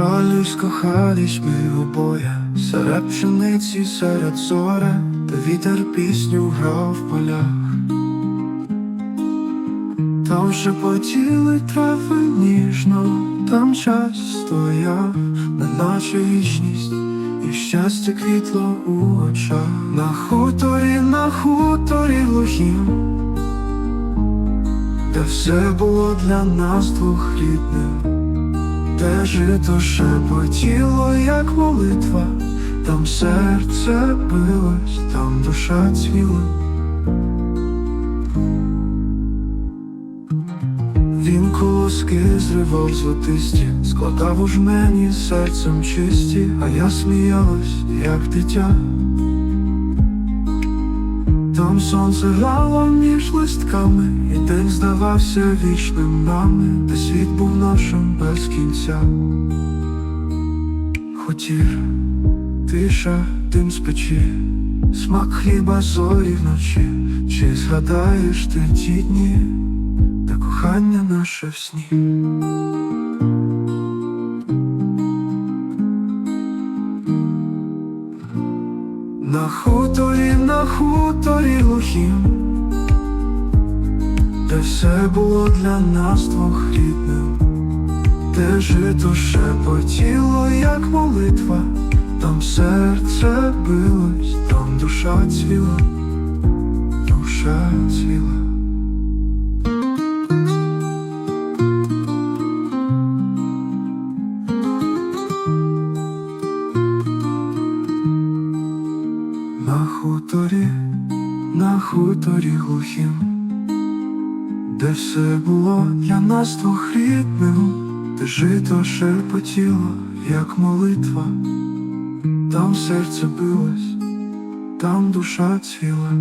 Колись кохались ми обоє Серед пшениці, серед зоря, Та вітер пісню грав в полях. Там шепотіли трави ніжно, там час стояв, неначе вічність, і щастя квітло у очах. На хуторі, на хуторі глухім, де все було для нас двох рідним. Де жито шепотіло, як молитва, там серце билось, там душа цвіла. Він колоски зривав золотисті, складав у жмені серцем чисті, а я сміялась, як дитя. Там сонце грало між листками, і день здавався вічним нами, де світ був нашим без кінця. Хотів, тиша, дим з печі, смак хліба зорі вночі, чи згадаєш ти ті дні, та кохання наше в сні. На хуторі, на хуторі глухім, де все було для нас двох рідним, де жито шепотіло, як молитва, там серце билось, там душа цвіла, душа цвіла. На хуторі, на хуторі глухім, де все було для нас двох рідним, жито шерпотіло, як молитва, там серце билось, там душа цвіла,